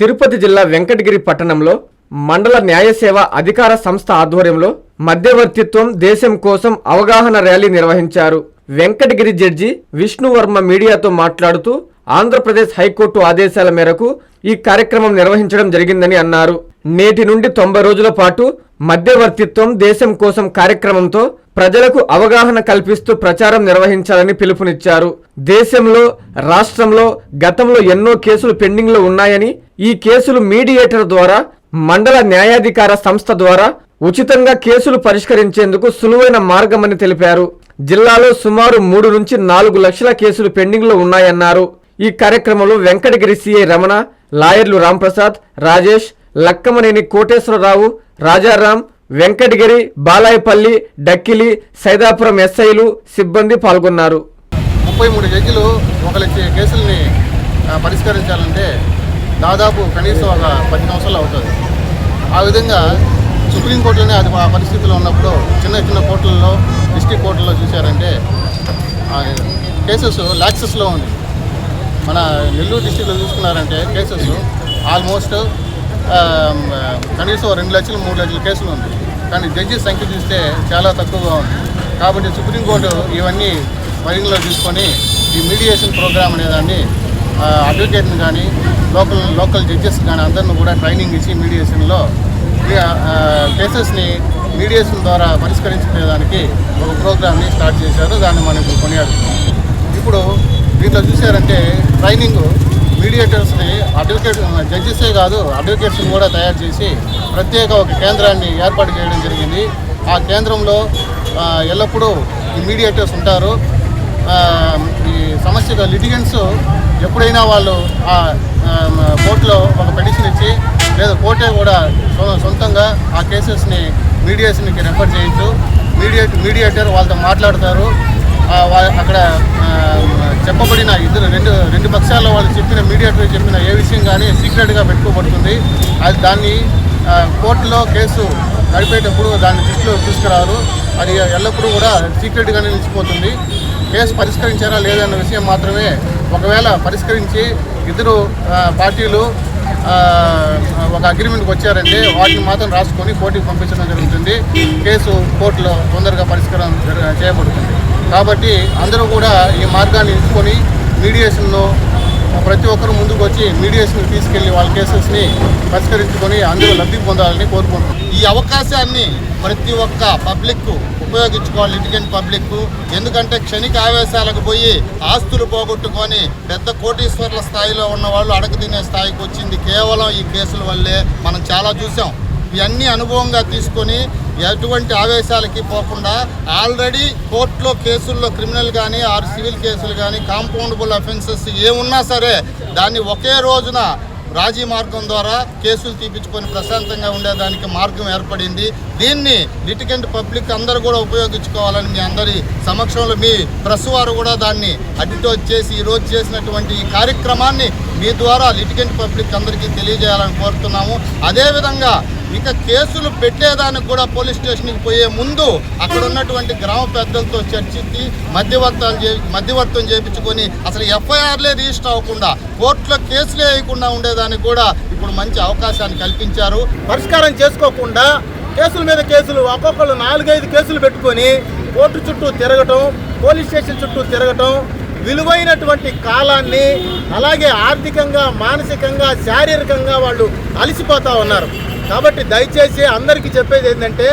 తిరుపతి జిల్లా వెంకటగిరి పట్టణంలో మండల న్యాయసేవ అధికార సంస్థ ఆధ్వర్యంలో మధ్యవర్తిత్వం దేశం కోసం అవగాహన ర్యాలీ నిర్వహించారు. వెంకటగిరి జడ్జి విష్ణువర్మ మీడియాతో మాట్లాడుతూ ఆంధ్రప్రదేశ్ హైకోర్టు ఆదేశాల మేరకు ఈ కార్యక్రమం నిర్వహించడం జరిగిందని అన్నారు. నేటి నుండి తొంభై రోజుల పాటు మధ్యవర్తిత్వం దేశం కోసం కార్యక్రమంతో ప్రజలకు అవగాహన కల్పిస్తూ ప్రచారం నిర్వహించాలని పిలుపునిచ్చారు. దేశంలో రాష్ట్రంలో గతంలో ఎన్నో కేసులు పెండింగ్లో ఉన్నాయని ఈ కేసులు మీడియేటర్ ద్వారా మండల న్యాయాధికార సంస్థ ద్వారా ఉచితంగా కేసులు పరిష్కరించేందుకు సులువైన మార్గమని తెలిపారు. జిల్లాలో సుమారు మూడు నుంచి నాలుగు లక్షల కేసులు పెండింగ్లో ఉన్నాయన్నారు. ఈ కార్యక్రమంలో వెంకటగిరి సిఐ రమణ లాయర్లు రాంప్రసాద్ రాజేష్ లక్కమనేని కోటేశ్వరరావు రాజారాం వెంకటగిరి బాలాయపల్లి డక్కిలి సైదాపురం ఎస్ఐలు సిబ్బంది పాల్గొన్నారు. ముప్పై మూడు జడ్జిలు ఒకరి కేసుల్ని పరిష్కరించాలంటే దాదాపు కనీసం ఒక పది సంవత్సరాలు అవుతుంది. ఆ విధంగా సుప్రీంకోర్టులోనే అది ఆ పరిస్థితిలో ఉన్నప్పుడు చిన్న చిన్న కోర్టులలో డిస్టిక్ కోర్టుల్లో చూశారంటే కేసెస్ లాక్సెస్లో ఉంది. మన నెల్లూరు డిస్టిక్లో చూసుకున్నారంటే కేసెస్ ఆల్మోస్ట్ కనీసం రెండు లక్షలు మూడు లక్షల కేసులు ఉంది. కానీ జడ్జెస్ సంఖ్య చూస్తే చాలా తక్కువగా ఉంది. కాబట్టి సుప్రీంకోర్టు ఇవన్నీ పరిగణలో తీసుకొని ఈ మీడియేషన్ ప్రోగ్రామ్ అనేదాన్ని అడ్వకేట్ని కానీ లోకల్ లోకల్ జడ్జెస్ కానీ అందరిని కూడా ట్రైనింగ్ ఇచ్చి మీడియేషన్లో కేసెస్ని మీడియేషన్ ద్వారా పరిష్కరించుకునేదానికి ఒక ప్రోగ్రామ్ని స్టార్ట్ చేశారు దాన్ని మనం ఇప్పుడు కొనియాడుతున్నాం. ఇప్పుడు దీంట్లో చూసారంటే ట్రైనింగ్ మీడియేటర్స్ని అడ్వకేట్ జడ్జెసే కాదు అడ్వకేట్స్ని కూడా తయారు చేసి ప్రత్యేక ఒక కేంద్రాన్ని ఏర్పాటు చేయడం జరిగింది. ఆ కేంద్రంలో ఎల్లప్పుడూ ఈ మీడియేటర్స్ ఉంటారు. సమస్య సమస్యగా లిటిగెంట్స్ ఎప్పుడైనా వాళ్ళు ఆ కోర్టులో ఒక పెటిషన్ ఇచ్చి లేదా కోర్టే కూడా సొంతంగా ఆ కేసెస్ని మీడియేషన్కి రెఫర్ చేయొచ్చు మీడియేట్ మీడియేటర్ వాళ్ళతో మాట్లాడతారు. అక్కడ చెప్పబడిన ఇద్దరు రెండు రెండు పక్షాల్లో వాళ్ళు చెప్పిన మీడియేటర్ చెప్పిన ఏ విషయం కానీ సీక్రెట్గా పెట్టుకోబడుతుంది. అది దాన్ని కోర్టులో కేసు నడిపేటప్పుడు దాన్ని దృష్టిలో తీసుకురారు. అది ఎల్లప్పుడూ కూడా సీక్రెట్గానే నిలిచిపోతుంది. కేసు పరిష్కరించారా లేదన్న విషయం మాత్రమే ఒకవేళ పరిష్కరించి ఇద్దరు పార్టీలు ఒక అగ్రిమెంట్కి వచ్చారంటే వాటిని మాత్రం రాసుకొని కోర్టుకి పంపించడం జరుగుతుంది. కేసు కోర్టులో తొందరగా పరిష్కారం చేయబడుతుంది. కాబట్టి అందరూ కూడా ఈ మార్గాన్ని ఎంచుకొని మీడియేషన్లో ప్రతి ఒక్కరు ముందుకు వచ్చి మీడియేషన్ తీసుకెళ్ళి వాళ్ళ కేసెస్ని పరిష్కరించుకొని అందరూ లబ్ధి పొందాలని కోరుకుంటున్నాం. ఈ అవకాశాన్ని ప్రతి ఒక్క పబ్లిక్ ఉపయోగించుకోవాలి లిటిగెంట్ పబ్లిక్ ఎందుకంటే క్షణిక ఆవేశాలకు పోయి ఆస్తులు పోగొట్టుకొని పెద్ద కోటీశ్వర్ల స్థాయిలో ఉన్న వాళ్ళు అడగ తినే స్థాయికి వచ్చింది. కేవలం ఈ కేసుల వల్లే మనం చాలా చూసాం ఇవన్నీ అనుభవంగా తీసుకొని ఎటువంటి ఆవేశాలకి పోకుండా ఆల్రెడీ కోర్టులో కేసుల్లో క్రిమినల్ కానీ ఆరు సివిల్ కేసులు కానీ కాంపౌండబుల్ అఫెన్సెస్ ఏమున్నా సరే దాన్ని ఒకే రోజున రాజీ మార్గం ద్వారా కేసులు తీపించుకొని ప్రశాంతంగా ఉండేదానికి మార్గం ఏర్పడింది. దీన్ని లిటికెంట్ పబ్లిక్ అందరూ కూడా ఉపయోగించుకోవాలని మీ అందరి సమక్షంలో మీ ప్రెస్ వారు కూడా దాన్ని అడ్వర్టైజ్ చేసి ఈరోజు చేసినటువంటి ఈ కార్యక్రమాన్ని మీ ద్వారా లిటికెంట్ పబ్లిక్ అందరికీ తెలియజేయాలని కోరుతున్నాము. అదేవిధంగా ఇక కేసులు పెట్టేదానికి కూడా పోలీస్ స్టేషన్కి పోయే ముందు అక్కడ ఉన్నటువంటి గ్రామ పెద్దలతో చర్చించి మధ్యవర్తాలు చే మధ్యవర్తం చేయించుకొని అసలు ఎఫ్ఐఆర్లే రిజిస్టర్ అవ్వకుండా కోర్టులో కేసులే వేయకుండా ఉండేదానికి కూడా ఇప్పుడు మంచి అవకాశాన్ని కల్పించారు. పరిష్కారం చేసుకోకుండా కేసుల మీద కేసులు ఒక్కొక్కరు నాలుగైదు కేసులు పెట్టుకొని కోర్టు చుట్టూ తిరగటం పోలీస్ స్టేషన్ చుట్టూ తిరగటం విలువైనటువంటి కాలాన్ని అలాగే ఆర్థికంగా మానసికంగా శారీరకంగా వాళ్ళు అలసిపోతూ ఉన్నారు. కాబట్టి దయచేసి అందరికీ చెప్పేది ఏంటంటే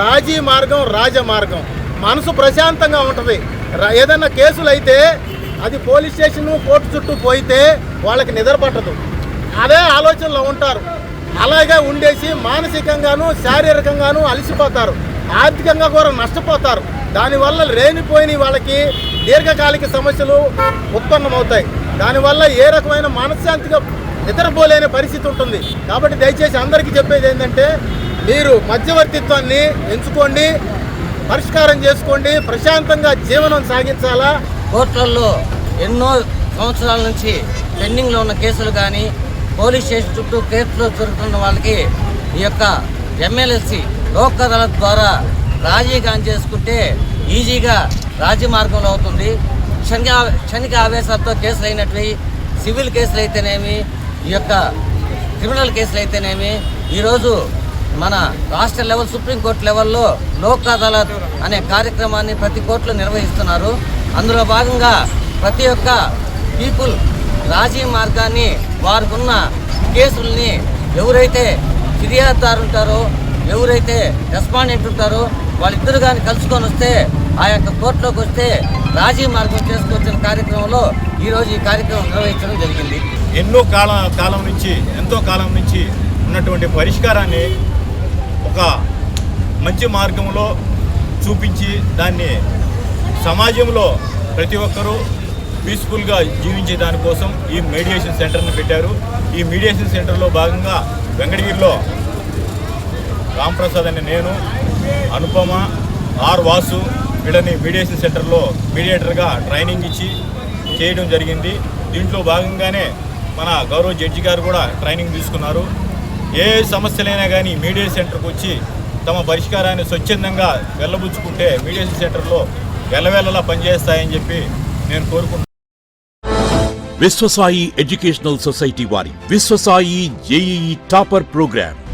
రాజీ మార్గం రాజ మార్గం. మనసు ప్రశాంతంగా ఉంటుంది. ఏదైనా కేసులు అయితే అది పోలీస్ స్టేషన్ కోర్టు చుట్టూ పోయితే వాళ్ళకి నిద్ర పట్టదు. అదే ఆలోచనలో ఉంటారు. అలాగే ఉండేసి మానసికంగాను శారీరకంగాను అలసిపోతారు. ఆర్థికంగా కూడా నష్టపోతారు. దానివల్ల లేనిపోయిన వాళ్ళకి దీర్ఘకాలిక సమస్యలు ఉత్పన్నమవుతాయి. దానివల్ల ఏ రకమైన మనశ్శాంతిగా నిద్రపోలేని పరిస్థితి ఉంటుంది. కాబట్టి దయచేసి అందరికీ చెప్పేది ఏంటంటే మీరు మధ్యవర్తిత్వాన్ని ఎంచుకోండి పరిష్కారం చేసుకోండి ప్రశాంతంగా జీవనం సాగించాలా? కోర్టులలో ఎన్నో సంవత్సరాల నుంచి పెండింగ్లో ఉన్న కేసులు కానీ పోలీస్ స్టేషన్ చుట్టూ కేసులు జరుగుతున్న వాళ్ళకి ఈ యొక్క ఎమ్మెల్యేసి లోక్ అదాలత్ ద్వారా రాజీ చేసుకుంటే ఈజీగా రాజీ మార్గంలో అవుతుంది. క్షణిక క్షణిక ఆవేశాలతో కేసులు అయినట్వి సివిల్ కేసులు అయితేనేమి ఈ యొక్క క్రిమినల్ కేసులు అయితేనేమి ఈరోజు మన రాష్ట్ర లెవెల్ సుప్రీంకోర్టు లెవెల్లో లోక్ అదాలత్ అనే కార్యక్రమాన్ని ప్రతి కోర్టులో నిర్వహిస్తున్నారు. అందులో భాగంగా ప్రతి ఒక్క పీపుల్ రాజీ మార్గాన్ని వారికున్న కేసుల్ని ఎవరైతే ఫిర్యాదుదారు ఉంటారో ఎవరైతే రెస్పాండెంట్ ఉంటారో వాళ్ళిద్దరు కానీ కలుసుకొని వస్తే ఆ యొక్క కోర్టులోకి వస్తే రాజీ మార్గం చేసుకొచ్చిన కార్యక్రమంలో ఈరోజు ఈ కార్యక్రమం నిర్వహించడం జరిగింది. ఎన్నో కాలం కాలం నుంచి ఎంతో కాలం నుంచి ఉన్నటువంటి పరిష్కారాన్ని ఒక మంచి మార్గంలో చూపించి దాన్ని సమాజంలో ప్రతి ఒక్కరూ పీస్ఫుల్గా జీవించే దానికోసం ఈ మీడియేషన్ సెంటర్ని పెట్టారు. ఈ మీడియేషన్ సెంటర్లో భాగంగా వెంకటగిరిలో రాంప్రసాద్ అనే నేను అనుపమ ఆర్ వాసు వీళ్ళని మీడియేషన్ సెంటర్లో మీడియేటర్గా ట్రైనింగ్ ఇచ్చి చేయడం జరిగింది. దీంట్లో భాగంగానే మన గౌరవ జడ్జి గారు కూడా ట్రైనింగ్ తీసుకున్నారు. ఏ సమస్యలైనా కానీ మీడియేషన్ సెంటర్కి వచ్చి తమ పరిష్కారాన్ని స్వచ్ఛందంగా వెళ్ళబుచ్చుకుంటే మీడియేషన్ సెంటర్లో వెళ్ళవేళలా పనిచేస్తాయని చెప్పి నేను కోరుకుంటున్నాను. విశ్వసాయి ఎడ్యుకేషనల్ సొసైటీ వారి Vishwasai JEE topper programme.